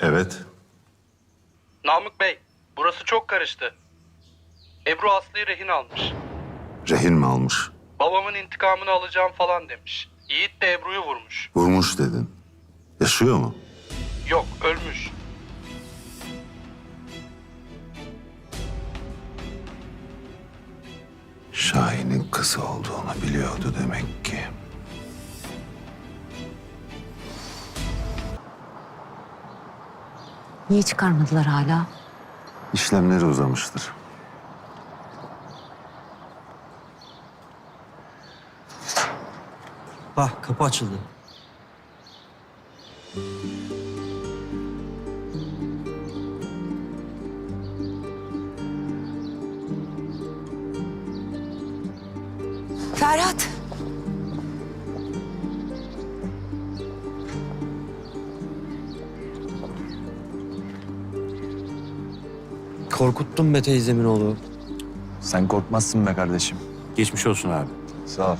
Evet. Namık Bey, burası çok karıştı. Ebru Aslı'yı rehin almış. Rehin mi almış? Babamın intikamını alacağım falan demiş. Yiğit de Ebru'yu vurmuş. Vurmuş dedin. Yaşıyor mu? Yok, ölmüş. Şahin'in kızı olduğunu biliyordu demek ki. Niye çıkarmadılar hala? İşlemleri uzamıştır. Bak kapı açıldı. Ferhat. Korkuttun be teyzemin oğlu. Sen korkmazsın be kardeşim. Geçmiş olsun abi. Sağ ol.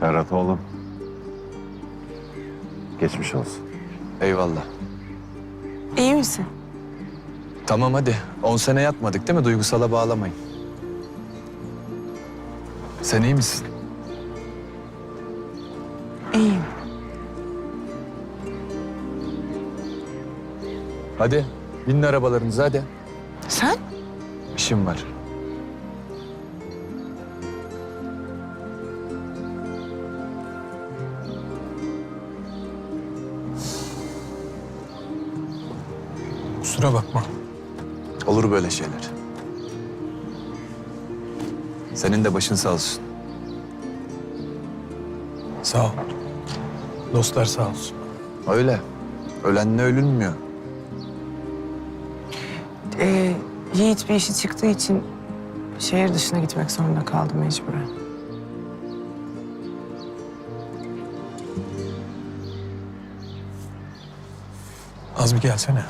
Ferhat oğlum. Geçmiş olsun. Eyvallah. İyi misin? Tamam hadi. 10 sene yatmadık değil mi? Duygusala bağlamayın. Sen iyi misin? İyiyim. Hadi. Binin arabalarınıza hadi. Sen? İşim var. Kusura bakma. Olur böyle şeyler. Senin de başın sağ olsun. Sağ ol. Dostlar sağ olsun. Öyle. Ölenle ölünmüyor. Ee, Yiğit bir işi çıktığı için şehir dışına gitmek zorunda kaldı mecburen. Az bir gelsene.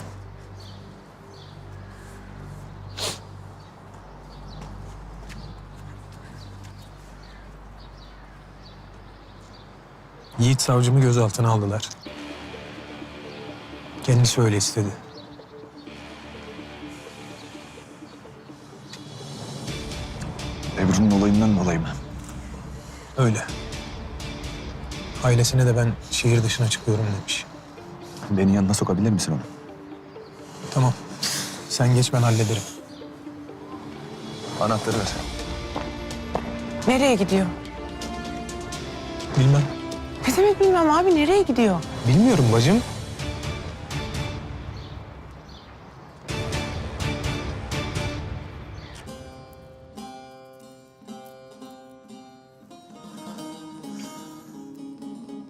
Yiğit savcımı gözaltına aldılar. Kendisi öyle istedi. Olayından dolayı mı? Öyle. Ailesine de ben şehir dışına çıkıyorum demiş. Beni yanına sokabilir misin onu? Tamam. Sen geç ben hallederim. Anahtarı ver. Nereye gidiyor? Bilmem. Ne demek bilmem abi nereye gidiyor? Bilmiyorum bacım.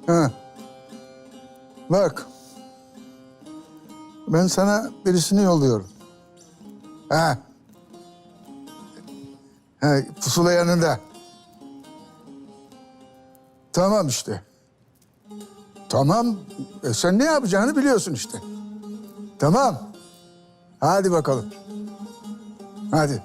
Ha. Bak. Ben sana birisini yolluyorum. Ha. Ha, pusula yanında. Tamam işte. Tamam. E sen ne yapacağını biliyorsun işte. Tamam. Hadi bakalım. Hadi.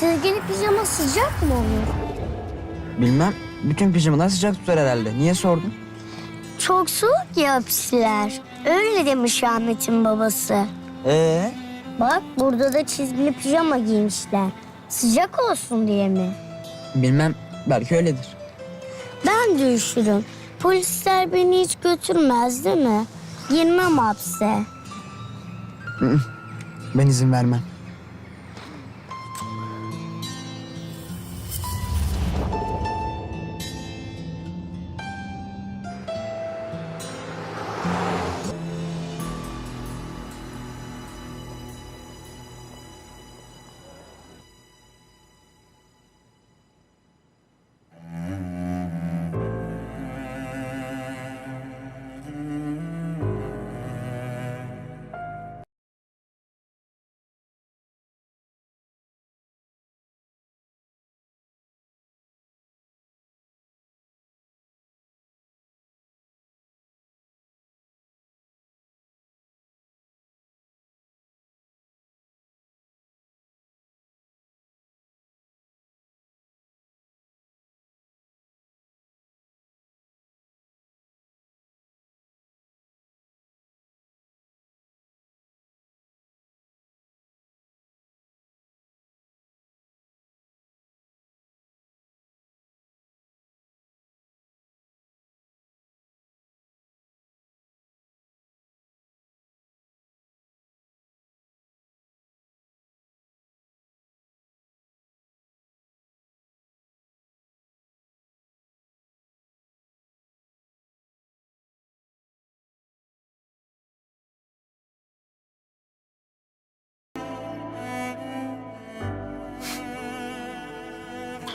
Çizgili pijama sıcak mı olur? Bilmem. Bütün pijamalar sıcak tutar herhalde. Niye sordun? Çok soğuk ya hapisler. Öyle demiş Ahmet'in babası. Ee, Bak burada da çizgili pijama giymişler. Sıcak olsun diye mi? bilmem. Belki öyledir. Ben de üşürüm. Polisler beni hiç götürmez değil mi? Girmem hapse. Ben izin vermem.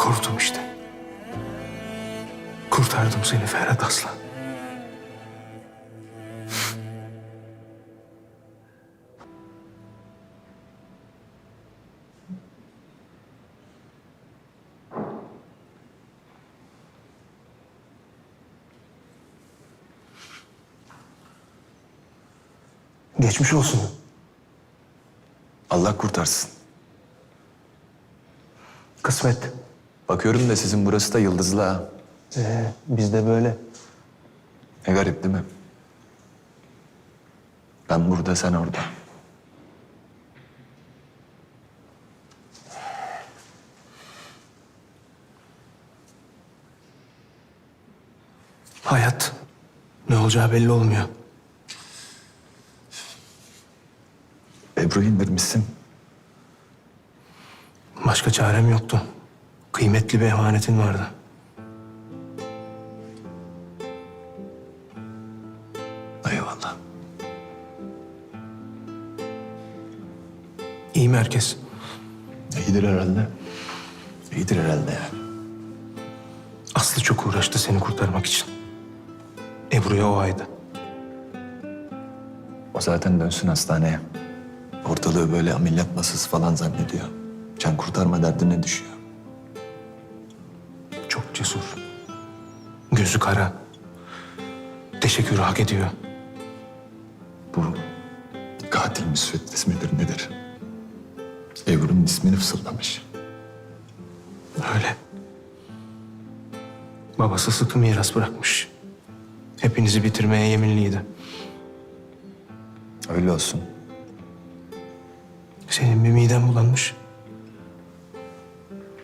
Korktum işte. Kurtardım seni Ferhat Aslan. Geçmiş olsun. Allah kurtarsın. Kısmet. Bakıyorum da sizin burası da yıldızlı ha. Ee, biz de böyle. Ne garip değil mi? Ben burada, sen orada. Hayat. Ne olacağı belli olmuyor. Ebru indirmişsin. Başka çarem yoktu. Kıymetli bir emanetin vardı. Eyvallah. İyi mi herkes? İyidir herhalde. İyidir herhalde yani. Aslı çok uğraştı seni kurtarmak için. Ebru'ya o aydı. O zaten dönsün hastaneye. Ortalığı böyle ameliyat masası falan zannediyor. Can kurtarma derdine düşüyor. Cesur. Gözü kara. Teşekkür hak ediyor. Bu katil müsveddes midir nedir? Ebru'nun ismini fısıldamış. Öyle. Babası sıkı miras bırakmış. Hepinizi bitirmeye yeminliydi. Öyle olsun. Senin bir miden bulanmış.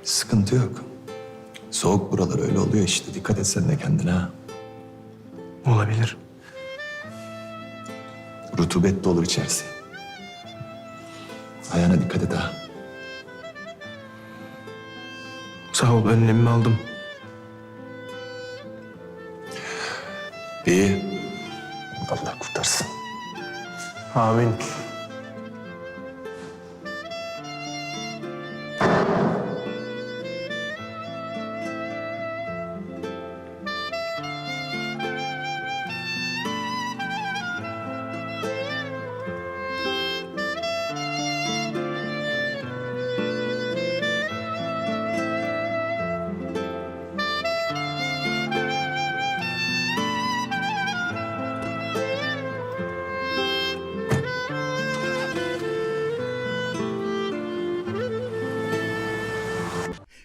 Sıkıntı yok. Soğuk buralar öyle oluyor işte. Dikkat et sen de kendine ha. Olabilir. Rutubet dolu içerisi. Ayağına dikkat et ha. Sağ ol önlemimi aldım. İyi. Allah kurtarsın. Amin.